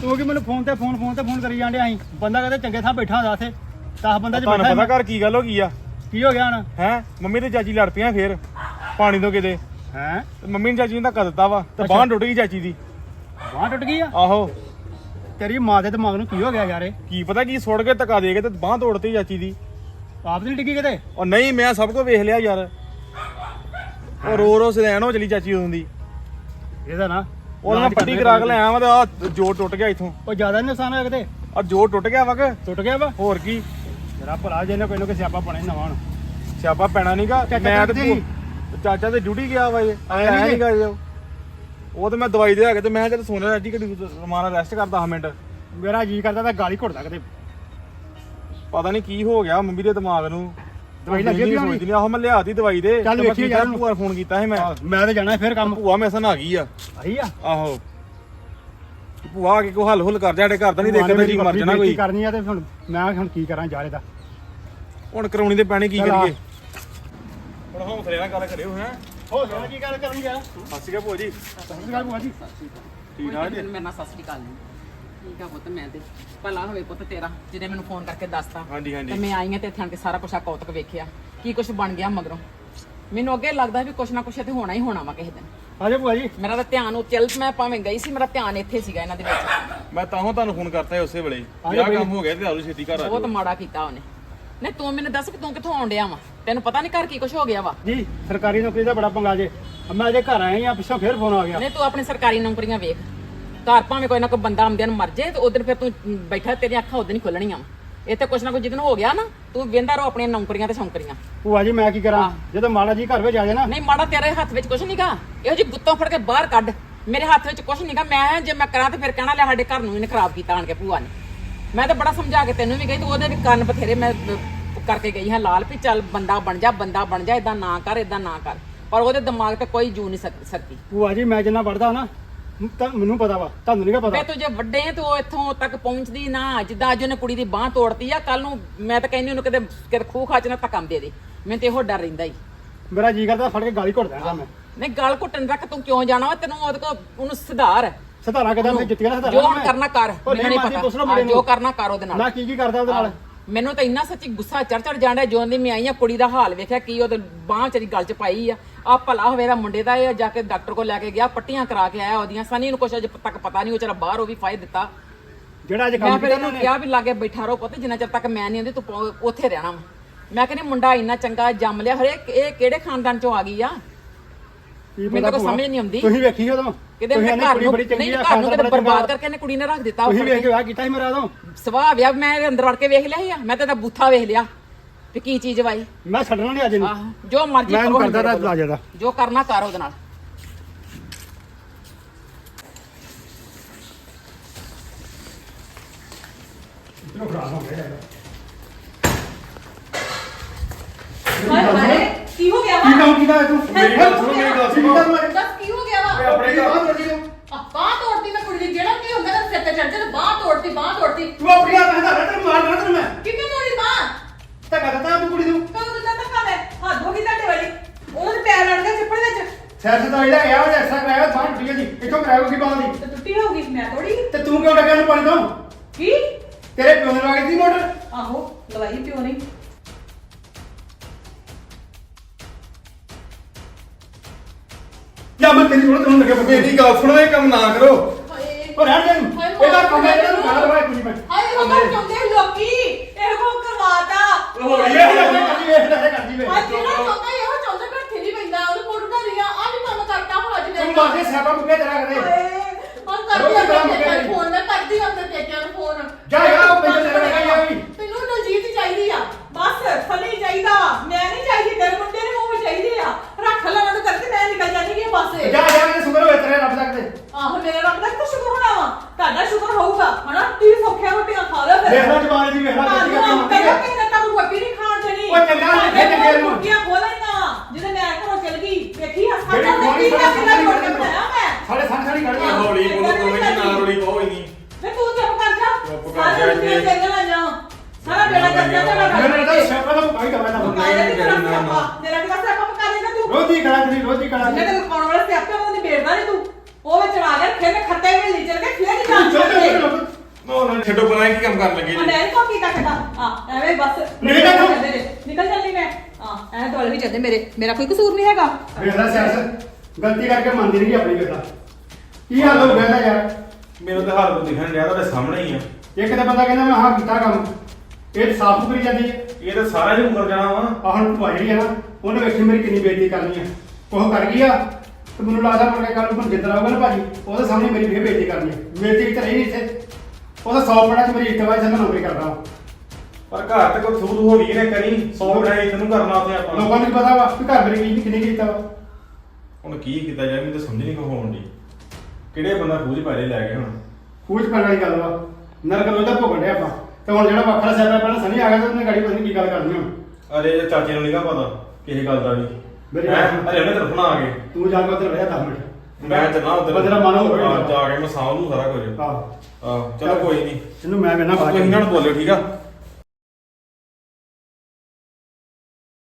ਤੂੰ ਕਿ ਮੈਨੂੰ ਫੋਨ ਤੇ ਫੋਨ ਫੋਨ ਤੇ ਫੋਨ ਕਰੀ ਜਾਂਦੇ ਆਂ? ਬੰਦਾ ਕਹਿੰਦੇ ਚੰਗੇ ਥਾਂ ਬੈਠਾ ਹੁੰਦਾ ਇੱਥੇ 10 ਬੰਦਾ ਚ ਤੁਹਾਨੂੰ ਬੈਠਾ ਪਤਾ ਘਰ ਕੀ ਗੱਲ ਹੋ ਗਈ ਆ? ਕੀ ਹੋ ਗਿਆ ਹੁਣ? ਹੈ? ਮੰਮੀ ਤੇ ਚਾਚੀ ਲੜ ਪਈਆਂ ਫੇਰ ਪਾਣੀ ਤੋਂ ਕਿਤੇ। ਹੈ? ਤੇ ਮੰਮੀ ਨੇ ਚਾਚੀ ਨੂੰ ਧੱਕਾ ਦਿੱਤਾ ਵਾ ਤੇ। ਬਾਂਹ ਟੁੱਟ ਗਈ ਚਾਚੀ ਦੀ। ਬਾਂਹ ਟੁੱਟ ਗਈ ਆ? ਆਹੋ। ਤੇਰੀ ਮਾਂ ਦੇ ਦਿਮਾਗ ਨੂੰ ਕੀ ਹੋ ਗਿਆ ਯਾਰ ਕੀ ਪਤਾ ਕੀ ਸੁੱਟ ਕੇ ਧੱਕਾ ਦੇ ਕੇ ਤੇ ਬਾਂਹ ਤੋੜਤੀ ਚਾਚੀ ਦੀ। ਆਪ ਨਹੀਂ ਡਿੱਗੀ ਕਿਤੇ? ਉਹ ਨਹੀਂ ਮੈਂ ਸਭ ਕੁਝ ਵੇਖ ਲਿਆ ਯਾਰ। ਉਹ ਰੋ ਰੋ ਸਦੈਣ ਹੋ ਚਲੀ ਚਾਚੀ ਉਦੋਂ ਦੀ। ਇਹਦਾ ਨਾ ਉਹਦਾ ਮੈਂ ਪੱਟੀ ਕਰਾ ਕੇ ਲੈ ਆਇਆ ਵਾ ਤੇ ਆ ਜੋੜ ਟੁੱਟ ਗਿਆ ਇਥੋਂ। ਉਹ ਜ਼ਿਆਦਾ ਨੀ ਨੁਕਸਾਨ ਹੋਇਆ ਕਿਤੇ? ਆ ਜੋੜ ਟੁੱਟ ਗਿਆ ਵਾ ਕਿ? ਟੁੱਟ ਗਿਆ ਵਾ? ਹੋਰ ਕੀ? ਮੇਰਾ ਭਰਾ ਜੇ ਨੇ ਕੋਈ ਨਾ ਕੋਈ ਸਿਆਪਾ ਬਣੇ ਨਵਾਂ ਹੁਣ। ਸਿਆਪਾ ਪੈਣਾ ਨਹੀਂਗਾ ਚਾਚਾ ਮੈਂ ਤੇ ਭੂ- ਚਾਚਾ ਤੇ ਡਿਊਟੀ ਗਿਆ ਵਾ ਜੇ ਆਇਆ ਨੀ ਨਹੀਂਗਾ ਜੇ? ਉਹ। ਤੇ ਮੈਂ ਦਵਾਈ ਦੇ ਆ ਕੇ ਤੇ ਮੈਂ ਜਦ ਸੋਨਾ ਚਾਚੀ ਘੜੀ ਰਮਾਨਾ ਰੈਸਟ ਕਰ 10 ਮਿੰਟ। ਮੇਰਾ ਜੀ ਕਰਦਾ ਤਾਂ ਗਾਲੀ ਘੁੱਟਦਾ ਕਿਤੇ। ਪਤਾ ਨਹੀਂ ਕੀ ਹੋ ਗਿਆ ਮੰਮੀ ਦੇ ਦਿਮਾਗ ਨੂੰ। ਦਵਾਈ ਲੱਗੀ ਵੀ ਹੋਣੀ। ਨਹੀਂ ਆਹੋ ਮੈਂ ਲਿਆਤੀ ਦਵਾਈ ਦੇ ਚੱਲ ਤੇ ਮੈਂ ਵੇਖੀਏ ਕੀਤਾ, ਯਾਰ ਫੋਨ ਕੀਤਾ ਸੀ ਮੈਂ। ਆਹ, ਮੈਂ ਤੇ ਜਾਣਾ ਫਿਰ ਕੰਮ। ਭੂਆ ਮੈਸਨ ਆ ਗਈ ਆ। ਆਈ ਆ? ਆਹੋ। ਭੂਆ ਆ ਕੇ ਕੋ ਹੱਲ ਹੁੱਲ ਕਰ ਜਾ ਸਾਡੇ ਘਰ ਦਾ ਨਹੀਂ ਦੇਖਦਾ ਜੀ ਮਰ ਜਾਣਾ ਕੋਈ। ਕਰਨੀ ਆ ਤੇ ਹੁਣ ਮੈਂ ਹੁਣ ਕੀ ਕਰਾਂ ਯਾਰ ਇਹਦਾ ਹੁਣ ਕਰਾਉਣੀ ਤੇ ਪੈਣੀ ਕੀ ਆ। ਕਰੀਏ? ਹੁਣ ਹੌਸਲੇ ਨਾਲ ਗੱਲ ਕਰਿਓ ਹੈ। ਹੋ ਗਿਆ ਕੀ ਗੱਲ ਕਰਨੀ ਯਾਰ ਸਤਿ ਸ਼੍ਰੀ ਅਕਾਲ ਭੂਆ ਜੀ। ਸਹੀ ਗੱਲ ਭੂਆ ਜੀ। ਠੀਕ ਠਾਕ ਜੀ? ਮੇਰੇ ਨਾਲ ਸਤਿ ਸ੍ਰੀ ਅਕਾਲ ਜੀ। ਠੀਕ ਆ ਪੁੱਤ ਮੈਂ ਤੇ ਭਲਾ ਹੋਵੇ ਪੁੱਤ ਤੇਰਾ ਜਿਹਨੇ ਮੈਨੂੰ ਫੋਨ ਕਰਕੇ ਦੱਸਤਾ। ਹਾਂਜੀ ਤੇ ਹਾਂਜੀ ਮੈਂ ਆਈ ਆ ਤੇ ਇੱਥੇ ਆਣ ਕੇ ਸਾਰਾ ਕੁਝ ਆ ਕੌਤਕ ਵੇਖਿਆ। ਕੀ ਕੁਝ ਬਣ ਗਿਆ ਮਗਰੋਂ। ਮੈਨੂੰ ਅੱਗੇ ਲੱਗਦਾ ਵੀ ਕੁਛ ਨਾ ਕੁਛ ਇੱਥੇ ਹੋਣਾ ਹੀ ਹੋਣਾ ਵਾ ਕਿਸੇ ਦਿਨ। ਆ ਜਾ ਭੂਆ ਜੀ ਮੇਰਾ ਤਾਂ ਧਿਆਨ ਉਹ ਚੱਲ ਮੈਂ ਭਾਵੇਂ ਗਈ ਸੀ ਮੇਰਾ ਧਿਆਨ ਇੱਥੇ ਸੀਗਾ ਇਹਨਾਂ ਦੇ ਵਿੱਚ। ਮੈਂ ਤਾਂ ਤੁਹਾਨੂੰ ਫੋਨ ਕਰਤਾ ਸੀ ਉਸੇ ਵੇਲੇ। ਆ ਵੀ ਜਾ ਆਹ ਬਈ। ਕੰਮ ਹੋ ਗਿਆ ਤੇ ਆਲੂ ਛੇਤੀ ਘਰ ਆ ਬਹੁਤ ਜਾਓ। ਮਾੜਾ ਕੀਤਾ ਉਹਨੇ। ਨਹੀਂ ਤੂੰ ਮੈਨੂੰ ਦੱਸ ਕਿ ਤੂੰ ਕਿੱਥੋਂ ਆਉਣ ਡਿਆ ਵਾ? ਤੈਨੂੰ ਪਤਾ ਨਹੀਂ ਘਰ ਕੀ ਕੁਝ ਹੋ ਗਿਆ ਵਾ। ਜੀ ਸਰਕਾਰੀ ਨੌਕਰੀ ਦਾ ਬੜਾ ਪੰਗਾ ਜੇ। ਮੈਂ ਅਜੇ ਘਰ ਆਇਆ ਆ ਪਿੱਛੋਂ ਫੇਰ ਫੋਨ ਆ ਗਿਆ। ਨਹੀਂ ਤੂੰ ਆਪਣੀ ਸਰਕਾਰੀ ਨੌਕਰੀਆਂ ਵੇਖ। ਘਰ ਭਾਵੇਂ ਕੋਈ ਨਾ ਕੋਈ ਬੰਦਾ ਆਮਦਨ ਮਰ ਜੇ ਤੇ ਉਧਰ ਫਿਰ ਤੂੰ ਬੈਠਾ ਤੇਰੀਆਂ ਅੱਖਾਂ ਉਦੋਂ ਹੀ ਖੁੱਲਣੀਆਂ ਵਾ। ਇੱਥੇ ਕੁਛ ਨਾ ਕੁਛ ਜਿੱਦਨ ਹੋ ਗਿਆ ਨਾ ਤੂੰ ਵੇਂਦਾ ਰਹੋ ਆਪਣੀਆਂ ਨੌਕਰੀਆਂ ਤੇ ਸ਼ੌਂਕਰੀਆਂ। ਭੂਆ ਜੀ ਮੈਂ ਕੀ ਕਰਾਂ? ਜਦੋਂ ਮਾਲਾ ਜੀ ਘਰ ਵਿੱਚ ਆ ਜਾਏ ਨਾ। ਨਹੀਂ ਮਾੜਾ ਤੇਰੇ ਹੱਥ ਵਿੱਚ ਕੁਛ ਨਹੀਂਗਾ ਇਹੋ ਜੀ ਗੁੱਤੋਂ ਫੜ ਕੇ ਬਾਹਰ ਕੱਢ। ਮੇਰੇ ਹੱਥ ਵਿੱਚ ਕੁਛ ਨਹੀਂਗਾ ਮੈਂ ਜੇ ਮੈਂ ਕਰਾਂ ਤੇ ਫਿਰ ਕਹਿਣਾ ਲੈ ਸਾਡੇ ਘਰ ਨੂੰ ਇਹਨੇ ਖਰਾਬ ਕੀਤਾ ਆਣ ਕੇ ਭੂਆ ਨੇ। ਮੈਂ ਤਾਂ ਬੜਾ ਸਮਝਾ ਕੇ ਤੈਨੂੰ ਵੀ ਗਈ ਤੂੰ ਉਹਦੇ ਵੀ ਕੰਨ ਬਥੇਰੇ ਮੈਂ ਕਰਕੇ ਗਈ ਹਾਂ ਲਾਲ ਵੀ ਚੱਲ ਬੰਦਾ ਬਣ ਜਾ ਬੰਦਾ ਬਣ ਜਾ ਇਦਾਂ ਨਾ ਕਰ ਇਦਾਂ ਨਾ ਕਰ। ਪਰ ਉਹਦੇ ਦਿਮਾਗ ਤੇ ਕੋਈ ਜੂ ਨਹੀਂ ਸਕ- ਸਕਦੀ। ਭੂਆ ਜੀ ਮੈਂ ਜਿੰਨਾ ਪੜਦਾ ਨਾ ਤਾਂ ਮੈਨੂੰ ਪਤਾ ਵਾ ਤੁਹਾਨੂੰ ਨਹੀਂ ਪਤਾ। ਵੇ ਤੂੰ ਜੇ ਵੱਡੇ ਆ ਤੇ ਇੱਥੋਂ ਤੱਕ ਪਹੁੰਚਦੀ ਨਾ ਜਿੱਦਾਂ ਅੱਜ ਉਹਨੇ ਕੁੜੀ ਦੀ ਬਾਹ ਤੋੜਤੀ ਆ ਕੱਲ ਨੂੰ ਮੈਂ ਤਾਂ ਕਹਿੰਦੀ ਉਹਨੂੰ ਕਿਤੇ ਕਿਤੇ ਖੂਹ ਖਾਚ ਨਾ ਧੱਕਮ ਦੇ ਦੇ। ਮੈਨੂੰ ਤੇ ਇਹੋ ਡਰ ਰਹਿੰਦਾ ਹੀ ਮੇਰਾ ਜੀ ਕਰਦਾ ਫੜ ਕੇ ਗਾਲੀ ਘੁੱਟ ਦੇਣਾ ਮੈਂ। ਨਹੀਂ ਗਲ ਘੁੱਟਣ ਤੱਕ ਤੂੰ ਕਿਉਂ ਜਾਣਾ ਵਾ? ਤੈਨੂੰ ਉਹਦੇ ਕੋ ਉਹਨੂੰ ਸੁਧਾਰ। ਸਧਾਰਾ ਕਦਾਂ ਮੈਂ ਜਿੱਤੀਆਂ ਨਾ ਜੋ ਸਧਾਰਾ ਕਰਨਾ ਕਰ ਮੈਨੂੰ ਨਹੀਂ ਪਤਾ। ਜੋ ਨੂੰ। ਕਰਨਾ ਕਰ ਉਹਦੇ ਨਾਲ। ਮੈਂ ਕੀ ਕੀ ਕਰਦਾ ਉਹਦੇ ਨਾਲ? ਮੈਨੂੰ ਤਾਂ ਇੰਨਾ ਸੱਚੀ ਗੁੱਸਾ ਚੜ ਚੜ ਜਾਂਦਾ ਜਿਉਂ ਦੀ ਮੈਂ ਆਈ ਆ ਕੁੜੀ ਦਾ ਹਾਲ ਵੇਖਿਆ ਕੀ ਉਹਦੇ ਬਾਹ ਚਰੀ ਗਲ ਚ ਪਾਈ ਆ। ਆ ਭਲਾ ਹੋਵੇ ਦਾ ਮੁੰਡੇ ਦਾ ਇਹ ਜਾ ਕੇ ਡਾਕਟਰ ਕੋਲ ਲੈ ਕੇ ਗਿਆ ਪੱਟੀਆਂ ਕਰਾ ਕੇ ਆਇਆ ਉਹਦੀਆਂ ਸਨੀ ਨੂੰ ਕੁਛ ਅਜੇ ਤੱਕ ਪਤਾ ਨਹੀਂ ਉਹ ਚਲਾ ਬਾਹਰ ਉਹ ਵੀ ਫਾਇਦ ਦਿੱਤਾ। ਜਿਹੜਾ ਅੱਜ ਮੈਂ ਕੰਮ ਫਿਰ ਕੀਤਾ ਇਹਨੂੰ ਕਿਹਾ ਵੀ ਲਾਗੇ ਬੈਠਾ ਰਹੋ ਪੁੱਤ ਜਿੰਨਾ ਚਿਰ ਤੱਕ ਮੈਂ ਨਹੀਂ ਆਉਂਦੀ ਤੂੰ ਪੋ- ਉੱਥੇ ਰਹਿਣਾ ਵਾ। ਮੈਂ ਕਹਿੰਦੀ ਮੁੰਡਾ ਇੰਨਾ ਚੰਗਾ ਜੰਮ ਲਿਆ ਹਰੇਕ ਇਹ ਕਿਹੜੇ ਖਾਨਦਾਨ ਚੋਂ ਆ ਗਈ ਆ? ਕੀ ਮੈਨੂੰ ਤਾਂ ਪਤਾ ਭੂਆ? ਸਮਝ ਨਹੀਂ ਆਉਂਦੀ। ਤੁਸੀਂ ਵੇਖੀ ਉਦੋਂ? ਕਿਤੇ ਤੁਸੀਂ ਮੈਂ ਘਰ ਕੁੜੀ ਨੂੰ ਬੜੀ ਨਹੀਂ ਚੰਗੀ ਆ ਘਰ ਨੂੰ ਖਾਨਦਾਨ ਕਿਤੇ ਬੜਾ ਚੰਗਾ। ਬਰਬਾਦ ਕਰਕੇ ਇਹਨੇ ਕੁੜੀ ਨੇ ਰੱਖ ਦਿੱਤਾ ਤੁਸੀਂ ਉੱਪਰ ਵੇਖ ਕੇ ਵਿਆਹ ਕੀਤਾ ਸੀ ਮੇਰਾ ਉਦੋਂ? ਸਵਾਹ ਵਿਆਹ ਮੈਂ ਇਹਦੇ ਅੰਦਰ ਵੜ ਕੇ ਵੇਖ ਲਿਆ ਸੀ ਆ ਮੈਂ ਤਾਂ ਇਹਦਾ ਬੂਥਾ ਵੇਖ ਲਿਆ ਕੀ ਚੀਜ਼ ਵਾਈ। ਮੈਂ ਛੱਡਣਾ ਨਹੀਂ ਅੱਜ ਜੋ ਮਰਜ਼ੀ ਮੈਂ ਕਰਦਾ ਜੋ ਕਰਨਾ ਕਰ ਉਹਦੇ ਨਾਲ। ਹਾਏ ਹਾਏ ਕੀ ਕੀ ਕੰਮ ਕੀਤਾ ਤੂੰ? ਮੇਰੀ ਗੱਲ ਸੁਣੋ, ਮੇਰੀ ਗੱਲ ਸੁਣੋ। ਦੱਸ ਕੀ। ਹੋ ਗਿਆ ਵਾ? ਆਪਣੇ ਬਾਹਰ ਤੋੜੀ ਤੂੰ ਆ ਬਾਹ ਤੋੜਤੀ ਮੈਂ ਕੁੜੀ ਦੀ ਜਿਹੜਾ ਕੀ ਹੁੰਦਾ ਨਾ ਸਿਰ ਤੇ ਚੜ ਜਾ ਬਾਹ ਤੋੜਤੀ ਬਾਹ ਤੋੜਤੀ। ਤੂੰ ਆਪਣੀ ਆਪ ਹੰਦਾ ਤੈਨੂੰ ਮਾਰ ਦੇਣਾ ਤੈਨੂੰ ਮੈਂ। ਕਿੰਨੇ ਤੋੜੀ ਬਾਹ? ਧੱਕਾ ਦਿੱਤਾ ਤੂੰ ਕੁੜੀ ਨੂੰ। ਕਦੋਂ ਦਿੱਤਾ ਧੱਕਾ ਮੈਂ? ਹੱਥ ਹੋ ਗਈ ਤੁਹਾਡੇ ਵਾਲੀ। ਉਹਨਾਂ ਦੇ ਪੈਰ ਲੜ ਗਏ ਚੱਪੜ ਵਿੱਚ। ਸੈਰ ਸਦਾਈ ਦਾ ਗਿਆ ਉਹ ਐਕਸਟਰਾ ਕਰਾਇਆ ਬਾਹਰ ਟੁੱਟੀ ਜੀ ਇੱਥੋਂ ਕਰਾਇਆ ਕੀ ਬਾਹਰ ਦੀ। ਤੇ ਟੁੱਟੀ ਹੋਊਗੀ ਮੈਂ ਤੋੜੀ ਤੇ ਤੂੰ ਕਿਉਂ ਡੱਕਿਆ ਨੂੰ ਪਾਣੀ ਤੋਂ? ਕੀ? ਤੇਰੇ ਪਿਓ ਨੇ ਲਗਾਈ ਸੀ ਮੋਟਰ। ਜਾਂ ਮੈਂ ਤੇਰੀ ਕੋਲ ਤੈਨੂੰ ਲੱਗਿਆ ਮੇਰੀ ਗੱਲ ਸੁਣੋ ਇਹ ਕੰਮ ਨਾ ਕਰੋ। ਹਾਏ ਉਹ ਰਹਿਣ ਦੇ। ਇਹਨੂੰ। ਇਹਦਾ ਕੰਮ ਹੈ ਇਹਨੂੰ ਗਾਲ ਵਾਏ ਕੁੜੀ ਮੈਂ। ਹਾਏ ਉਹ ਤਾਂ ਚਾਹੁੰਦੇ ਲੋਕੀ ਇਹੋ ਕਰਵਾਤਾ। ਹੋ ਰਹੀ ਹੈ ਕਰਦੀ ਵੇਖ ਲੈ ਕਰਦੀ ਵੇਖ ਹਾਏ ਜਿਹੜਾ ਚਾਹੁੰਦਾ ਇਹੋ ਕਿ ਇੱਥੇ ਨਹੀਂ ਪੈਂਦਾ ਉਹਨੂੰ ਮੋੜਦਾ ਨਹੀਂ ਆ। ਆ ਵੀ ਕੰਮ ਕਰਤਾ ਹੁਣ ਅੱਜ ਤੂੰ ਮਾਰਦੇ ਸਿਆਪਾ ਮੁੱਕੇ ਤੇਰਾ ਕਰੇ ਹੁਣ ਕਰਦੀ ਖਾ ਆਪਣੇ ਮੁੱਕਿਆ ਫੋਨ ਮੈਂ ਕਰਦੀ ਆਪਣੇ ਪੇਕਿਆਂ ਨੂੰ ਫੋਨ ਜਾ ਯਾਰ ਉਹ ਪੈਸੇ ਤੇਰੇ ਲੱਗਾ ਯਾਰ ਵੀ ਤੈਨੂੰ ਦਲਜੀਤ ਚਾਹੀਦੀ ਆ ਬਸ ਥੱਲੇ ਚਾਹੀਦਾ ਮੈਂ ਨਹੀਂ ਚਾਹੀਦੀ ਤੇਰੇ ਮੁੰਡੇ ਨੂੰ ਉਹ ਚਾਹੀਦੇ ਆ ਰੱਖ ਲੈ ਮੈਨੂੰ ਕਰਕੇ ਮੈਂ ਨਿਕਲ ਜਾਣੀ ਕਿ ਪਾਸੇ ਜਾ ਜਾ ਕੇ ਸੁਗਰ ਹੋਏ ਤੇਰੇ ਰੱਬ ਸਕਦੇ ਆਹੋ ਮੇਰੇ ਰੱਬ ਦਾ ਕਿਉਂ ਸ਼ੁਕਰ ਹੋਣਾ ਵਾ ਤੁਹਾਡਾ ਸ਼ੁਕਰ ਹੋਊਗਾ ਹਨਾ ਤੀ ਸੌਖਿਆ ਰੋਟੀਆਂ ਖਾ ਲਓ ਫਿਰ ਵੇਖ ਲੈ ਜਵਾਨ ਦੀ ਵੇਖ ਲੈ ਕਿੱਥੇ ਤੁਹਾਨੂੰ ਕਿੱਥੇ ਪਹਿਲਾਂ ਮੰਗੀ ਕਿ ਤੁਹਾਨੂੰ ਰੋਟੀ ਨਹੀਂ ਖਾਣ ਦੇਣੀ ਉਹ ਚੰਗਾ ਨੀ, ਤੁਹਾਡੇ ਚੰਗੇ ਨੂੰ। ਰੋਟੀਆਂ ਖੋਲਣੀਆਂ ਜਦੋਂ ਮੈਂ ਘਰੋਂ ਚਲ ਗਈ ਵੇਖੀ ਹੱਥਾਂ ਜਿਹੜੀ ਨਾਲ ਖੋਲੀ ਦੇਖੀ ਸਾਡੇ ਕਿੰਨਾ ਸਾਹਮਣੇ ਰੋਟੀ ਬਣਾਇਆ ਮੈਂ ਸਾਡੇ ਸਾਹਮਣੇ ਸਾਡੀ ਖੜ ਗਿਆ ਹੌਲੀ ਬੋਲੋ ਦੋਵੇਂ ਜੀ ਨਾ ਰੋੜੀ ਪਾਓ ਇਨੀ ਵੇ ਤੂੰ ਚੁੱਪ ਕਰ ਜਾ ਚੁੱਪ ਜੀ। ਸਾਰਾ ਬੇੜਾ ਕਰਦਾ ਮੇਰੇ ਤਾਂ ਸਿਆਪਾ ਤਾ ਤੇਰਾ। ਸਿਆਪਾ। ਮੇਰਾ ਕਿਹੜਾ ਸਿਆਪਾ ਮੁਕਾ ਦੇਗਾ ਤੂੰ? ਰੋਜੀ ਕਰਾ ਤੇਰੀ ਰੋਜੀ ਕਰਾ ਮੈਂ ਤੇ ਲੁਕਾਉਣ ਵਾਲਾ ਸਿਆਪਾ ਉਹਨਾਂ ਦੀ ਬੇੜਦਾ ਨਹੀਂ ਤੂੰ। ਉਹ ਵਿੱਚ ਚੜਾ ਗਿਆ ਫਿਰ ਮੈਂ ਖੱਤੇ ਵਿੱਚ ਲਈ ਚਲ ਗਿਆ ਫਿਰ ਨਹੀਂ ਜਾਣ ਸਕਦੇ ਨੋ ਨਾ ਛੱਡੋ ਬਣਾਏ ਕੀ ਕੰਮ ਕਰਨ ਲੱਗੇ ਆ ਜੀ ਮੈਂ ਕੋ ਕੀ ਕਰਦਾ ਆ ਐਵੇਂ ਬਸ। ਨਿਕਲ ਜਾ ਤੂੰ। ਨਿਕਲ ਚੱਲੀ ਮੈਂ। ਆ ਐ ਦੌੜ ਵੀ ਚੱਲਦੇ ਮੇਰੇ। ਮੇਰਾ ਕੋਈ ਕਸੂਰ ਨਹੀਂ ਹੈਗਾ। ਵੇਖਦਾ ਸਿਆਸਤ। ਗਲਤੀ ਕਰਕੇ ਮੰਨਦੀ ਨਹੀਂ ਆਪਣੀ ਵੇਖਦਾ ਕੀ ਹਾਲ ਹੋ ਗਿਆ ਯਾਰ? ਮੈਨੂੰ ਤਾਂ ਹਾਲ ਕੋ ਦਿਖਣ ਡਿਆ ਤੁਹਾਡੇ ਸਾਹਮਣੇ ਹੀ ਆ। ਇੱਕ ਤਾਂ ਬੰਦਾ ਕਹਿੰਦਾ ਮੈਂ ਹਾਂ ਕੀਤਾ ਕੰਮ। ਇਹ ਸਾਫ਼ ਕਰੀ ਜਾਂਦੀ ਹੈ। ਇਹ ਤਾਂ ਸਾਰਾ ਹੀ ਮੁਕਰ ਜਾਣਾ ਵਾ। ਆ ਹੁਣ ਭੂਆ ਜਿਹੜੀ ਨਾ ਉਹਨੇ ਵੇਖੀ ਮੇਰੀ ਕਿੰਨੀ ਬੇਇੱਜ਼ਤੀ ਕਰਨੀ ਆ। ਉਹ ਕਰ ਗਈ ਆ ਤੇ ਮੈਨੂੰ ਲੱਗਦਾ ਮੁੜ ਕੇ ਕੱਲ ਨੂੰ ਜਿੱਦਣ ਆਊਗਾ ਨਾ ਭਾਜੀ ਉਹਦੇ ਸਾਹਮਣੇ ਮੇਰੀ ਫੇਰ ਬੇਇੱਜ਼ਤੀ ਕਰਨੀ ਆ। ਬੇਇੱਜ਼ਤੀ ਤਾਂ ਨਹੀਂ ਇੱਥੇ। ਉਹਦਾ 100 ਪੜਾ ਚ ਮੇਰੀ ਇੱਟਵਾਈ ਸੰਨ ਨੌਕਰੀ ਕਰਦਾ ਵਾ। ਪਰ ਘਰ ਤੇ ਕੋਈ ਥੂਤ ਹੋ ਗਈ ਨੇ ਕਰੀ 100 ਬਣਾਏ ਤੈਨੂੰ ਕਰਨਾ ਉੱਥੇ ਆਪਾਂ। ਲੋਕਾਂ ਨੂੰ ਕੀ ਪਤਾ ਵਾ ਕਿ ਘਰ ਮੇਰੀ ਕੀ ਕਿੰਨੀ ਕੀਤਾ ਵਾ। ਹੁਣ ਕੀ ਕੀਤਾ ਜਾਏ ਮੈਨੂੰ ਤਾਂ ਸਮਝ ਨਹੀਂ ਕੋ ਹੋਣ ਦੀ। ਕਿਹੜੇ ਬੰਦਾ ਖੂਜ ਪਾਰੇ ਲੈ ਗਏ ਹੁਣ? ਖੂਜ ਪੈਣ ਵਾਲੀ ਗੱਲ ਵਾ। ਨਰਕ ਰੋਜ਼ ਦਾ ਭੋਗਣ ਡਿਆ ਆਪਾਂ। ਤੇ ਹੁਣ ਜਿਹੜਾ ਵੱਖਰਾ ਸਿਆਪਾ ਪਹਿਲਾਂ ਸਨੀ ਆ ਗਿਆ ਤੇ ਉਹਨੇ ਗਾੜੀ ਪਤਾ ਨੀ ਕੀ ਗੱਲ ਕਰਨੀ ਹੁਣ ਅਰੇ ਇਹ ਚਾਚੇ ਨੂੰ ਨਹੀਂਗਾ ਪਤਾ ਕਿਸੇ ਗੱਲ ਦਾ ਵੀ। ਮੇਰੀ ਹੈਂ? ਗੱਲ ਸੁਣ। ਅਰੇ ਉਹਨੇ ਤਰਫਣਾ ਆ ਗਏ ਤੂੰ ਜਾ ਕੇ ਉੱਧਰ ਰਹਿ 10 ਮਿੰਟ। ਮੈਂ ਚੱਲਾਂ ਉਧਰ। ਬੰਦੇ ਮਨ ਹੋ ਗਿਆ ਜਾ ਕੇ ਮੈਂ ਸਾਂਭ ਨੂੰ ਸਾਰਾ ਕੁਝ। ਆਹ। ਚਲੋ ਕੋਈ ਨਹੀਂ ਇਹਨੂੰ ਮੈਂ ਵੇਨਾ ਬਾਅਦ ਤੁਸੀਂ ਚ ਇਹਨਾਂ ਨੂੰ ਬੋਲਿਓ ਠੀਕ ਆ?